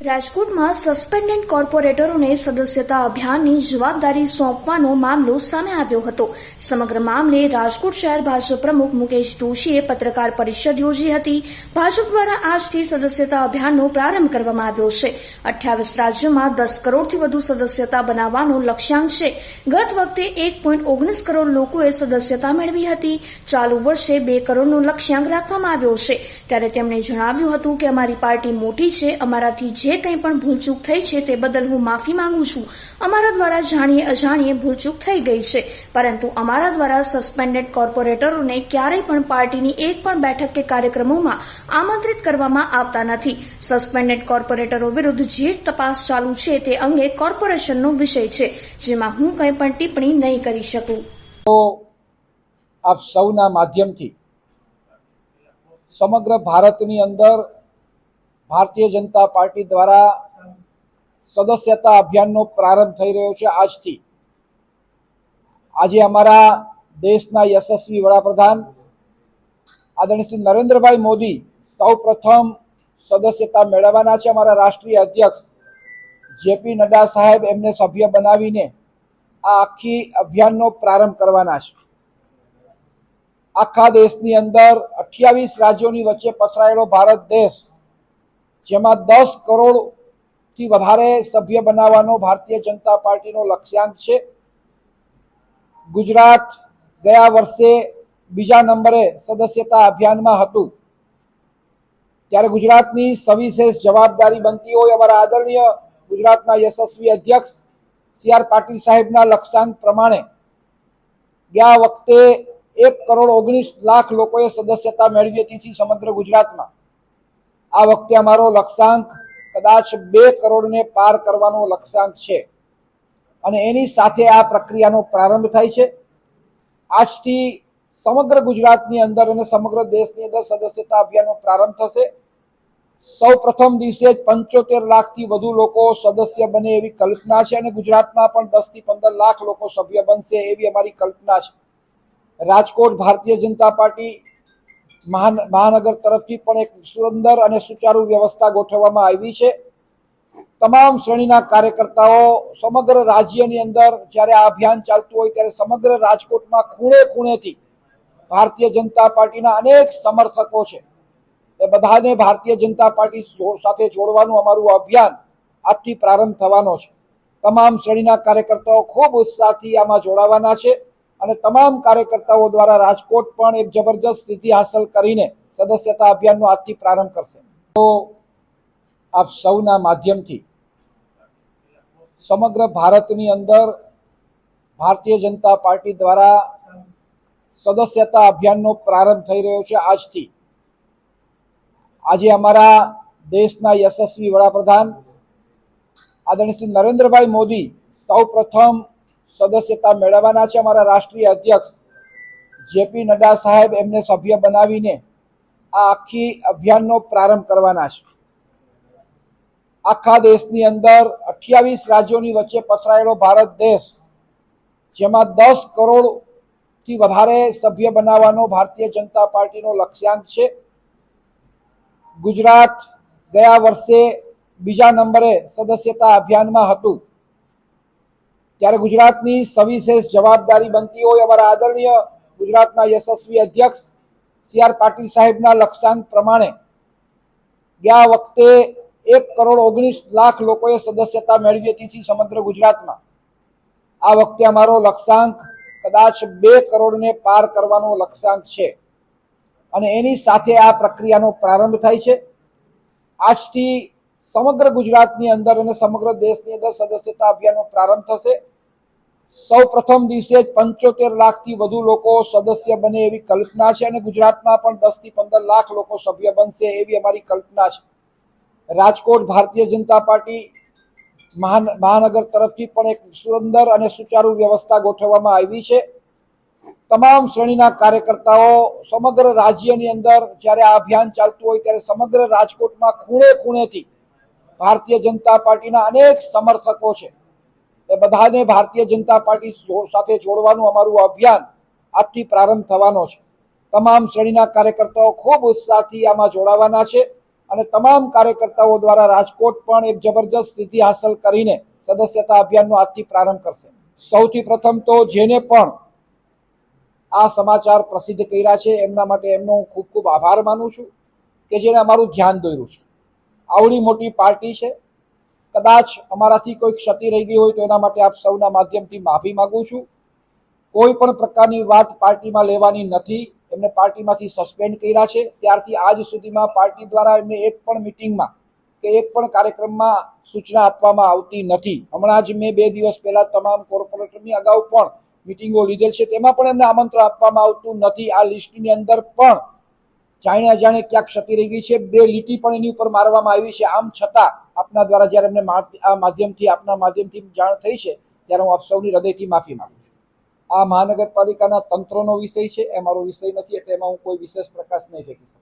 રાજકોટમાં સસ્પેન્ડેડ કોર્પોરેટરોને સદસ્યતા અભિયાનની જવાબદારી સોંપવાનો મામલો સામે આવ્યો હતો. સમગ્ર મામલે રાજકોટ શહેર ભાજપ પ્રમુખ મુકેશ દોશીએ પત્રકાર પરિષદ યોજી હતી. ભાજપ દ્વારા આજથી સદસ્યતા અભિયાનનો પ્રારંભ કરવામાં આવ્યો છે. અઠ્યાવીસ રાજ્યોમાં દસ કરોડથી વધુ સદસ્યતા બનાવવાનો લક્ષ્યાંક છે. ગત વખતે એક ઓગણીસ કરોડ લોકોએ સદસ્યતા મેળવી હતી. ચાલુ વર્ષે બે કરોડનો લક્ષ્યાંક રાખવામાં આવ્યો છે. ત્યારે તેમણે જણાવ્યું હતું કે અમારી પાર્ટી મોટી છે, અમારાથી જે કંઈ પણ ભૂલચૂક થઈ છે તે બદલ હું માફી માંગુ છું. અમારા દ્વારા જાણીએ અજાણીએ ભૂલચૂક થઈ ગઈ છે. પરંતુ અમારા દ્વારા સસ્પેન્ડેડ કોર્પોરેટરોને ક્યારેય પણ પાર્ટીની એક પણ બેઠક કે કાર્યક્રમોમાં આમંત્રિત કરવામાં આવતા નથી. સસ્પેન્ડેડ કોર્પોરેટરો વિરુદ્ધ જે તપાસ ચાલુ છે તે અંગે કોર્પોરેશનનો વિષય છે, જેમાં હું કંઈ પણ ટિપ્પણી નહીં કરી શકું. તો આપ સૌના માધ્યમથી સમગ્ર ભારતની અંદર ભારતીય જનતા પાર્ટી દ્વારા સદસ્યતા અભિયાનનો પ્રારંભ થઈ રહ્યો છે આજથી. આજે અમારા દેશના યશસ્વી વડાપ્રધાન આદરણીય શ્રી નરેન્દ્રભાઈ મોદી સૌ પ્રથમ સદસ્યતા મેળવવાના છે. અમારા રાષ્ટ્રીય અધ્યક્ષ જેપી નડ્ડા સાહેબ એમને સભ્ય બનાવીને આ આખી અભિયાનનો પ્રારંભ કરવાના છે. આખા દેશની અંદર અઠ્યાવીસ રાજ્યોની વચ્ચે પથરાયેલો ભારત દેશ જેમાં દસ કરોડથી વધારે સભ્ય બનાવવાનો ભારતીય જનતા પાર્ટીનો લક્ષ્યાંક છે. ગુજરાત ગયા વર્ષે બીજા નંબરે સદસ્યતા અભિયાનમાં હતું. ત્યારે ગુજરાતની સવિશેષ જવાબદારી બનતી હોય અમારા આદરણીય ગુજરાતના યશસ્વી અધ્યક્ષ સી આર પાટીલ સાહેબના લક્ષ્યાંક પ્રમાણે ગયા વખતે એક કરોડ ઓગણીસ લાખ લોકોએ સદસ્યતા મેળવી હતી. સમગ્ર ગુજરાતમાં આ વખતે અમારો લક્ષ્યાંક કદાચ બે કરોડને પાર કરવાનો લક્ષ્યાંક છે. અને એની સાથે આ પ્રક્રિયાનો પ્રારંભ થાય છે. આજથી સમગ્ર ગુજરાતની અંદર અને સમગ્ર દેશની અંદર સદસ્યતા અભિયાનનો પ્રારંભ થશે. સૌ પ્રથમ દિવસે જ પંચોતેર લાખથી વધુ લોકો સદસ્ય બને એવી કલ્પના છે અને ગુજરાતમાં પણ દસથી પંદર લાખ લોકો સભ્ય બનશે એવી અમારી કલ્પના છે. રાજકોટ ભારતીય જનતા પાર્ટી મહાનગર તરફથી પણ એક સુંદર અને સુચારુ વ્યવસ્થા ગોઠવવામાં આવી છે. તમામ શ્રેણીના કાર્યકર્તાઓ સમગ્ર રાજ્યની અંદર જ્યારે આ અભિયાન ચાલતું હોય ત્યારે સમગ્ર રાજકોટમાં ખૂણે ખૂણેથી ભારતીય જનતા પાર્ટીના અનેક સમર્થકો છે. એ બધાને ભારતીય જનતા પાર્ટી સાથે જોડવાનું અમારું અભિયાન આજથી પ્રારંભ થવાનો છે. તમામ શ્રેણીના કાર્યકર્તાઓ ખૂબ ઉત્સાહથી આમાં જોડાવાના છે. અને તમામ કાર્યકર્તાઓ દ્વારા રાજકોટ પણ એક જબરજસ્ત સ્થિતિ હાંસલ કરીને સદસ્યતા અભિયાનનો આજથી પ્રારંભ કરશે. તો આપ સૌના માધ્યમથી સમગ્ર ભારતની અંદર ભારતીય જનતા પાર્ટી દ્વારા સદસ્યતા અભિયાનનો પ્રારંભ થઈ રહ્યો છે આજથી. આજે અમારા દેશના યશસ્વી વડાપ્રધાન આદરણીય શ્રી નરેન્દ્રભાઈ મોદી સૌ પ્રથમ સદસ્યતા મેળવવાના છે અમારા રાષ્ટ્રીય અધ્યક્ષ જેપી નડ્ડા સાહેબ એમને સભ્ય બનાવીને આ આખી અભિયાનનો પ્રારંભ કરવાના છે. આખા દેશની અંદર અઠ્યાવીસ રાજ્યોની વચ્ચે પથરાયેલો ભારત દેશ, જેમાં દસ કરોડથી વધારે સભ્ય બનાવવાનો ભારતીય જનતા પાર્ટીનો લક્ષ્યાંક છે. ગુજરાત ગયા વર્ષે બીજા નંબરે સદસ્યતા અભિયાનમાં હતું. ત્યારે ગુજરાતની સવિશેષ જવાબદારી બનતી હોય અમારા આદરણીય ગુજરાતના યશસ્વી અધ્યક્ષ સી આર પાટીલ સાહેબના લક્ષ્યાંક પ્રમાણે ગયા વખતે એક કરોડ ઓગણીસ લાખ લોકોએ સદસ્યતા મેળવી હતી સમગ્ર ગુજરાતમાં. આ વખતે અમારો લક્ષ્યાંક કદાચ બે કરોડને પાર કરવાનો લક્ષ્યાંક છે. અને એની સાથે આ પ્રક્રિયાનો પ્રારંભ થાય છે. આજથી સમગ્ર ગુજરાતની અંદર અને સમગ્ર દેશની અંદર સદસ્યતા અભિયાનનો પ્રારંભ થશે. સૌ પ્રથમ દિવસે જ પંચોતેર લાખથી વધુ લોકો સદસ્ય બને એવી કલ્પના છે અને ગુજરાતમાં પણ દસથી પંદર લાખ લોકો સભ્ય બનશે એવી અમારી કલ્પના છે. રાજકોટ ભારતીય જનતા પાર્ટી મહાનગર તરફથી પણ એક સુંદર અને સુચારુ વ્યવસ્થા ગોઠવવામાં આવી છે. તમામ શ્રેણીના કાર્યકર્તાઓ સમગ્ર રાજ્યની અંદર જ્યારે આ અભિયાન ચાલતું હોય ત્યારે સમગ્ર રાજકોટમાં ખૂણે ખૂણેથી ભારતીય જનતા પાર્ટીના અનેક સમર્થકો છે. એ બધાને ભારતીય જનતા પાર્ટી સાથે જોડવાનું અમારું અભિયાન આજથી પ્રારંભ થવાનો છે. તમામ શ્રેણીના કાર્યકર્તાઓ ખૂબ ઉત્સાહથી આમાં જોડાવાના છે અને તમામ કાર્યકર્તાઓ દ્વારા રાજકોટ પણ એક જબરજસ્ત સિદ્ધિ હાંસલ કરીને સદસ્યતા અભિયાનનો આજથી પ્રારંભ કરશે. સૌથી પ્રથમ તો જેને પણ આ સમાચાર પ્રસિદ્ધ કર્યા છે એમના માટે એમનો હું ખૂબ ખૂબ આભાર માનું છું કે જેને અમારું ધ્યાન દોર્યું છે. આવડી મોટી પાર્ટી છે. કદાચ અમારાથી કોઈ ક્ષતિ રહી ગઈ હોય તો એના માટે આપ સૌના માધ્યમથી માફી માંગુ છું. કોઈ પણ પ્રકારની વાત પાર્ટીમાં લેવાની નથી. એમને પાર્ટીમાંથી સસ્પેન્ડ કર્યા છે. ત્યારથી આજ સુધીમાં પાર્ટી દ્વારા એમને એક પણ મિટિંગમાં કે એક પણ કાર્યક્રમમાં સૂચના આપવામાં આવતી નથી. હમણાં જ મેં બે દિવસ પહેલા તમામ કોર્પોરેટરની અગાઉ પણ મિટિંગો લીધેલ છે. તેમાં પણ એમને આમંત્રણ આપવામાં આવતું નથી. આ લિસ્ટની અંદર પણ જાણે અજાણે ક્યાંક ક્ષતિ રહી ગઈ છે. બે લીટી પણ એની ઉપર મારવામાં આવી છે. આમ છતાં આપના દ્વારા જ્યારે એમને આ માધ્યમથી, આપના માધ્યમથી જાણ થઈ છે, ત્યારે હું આપ સૌની હૃદયથી માફી માંગુ છું. આ મહાનગરપાલિકાના તંત્રનો વિષય છે. એ મારો વિષય નથી, એટલે એમાં હું કોઈ વિશેષ પ્રકાશ નહીં ફેંકી શકું.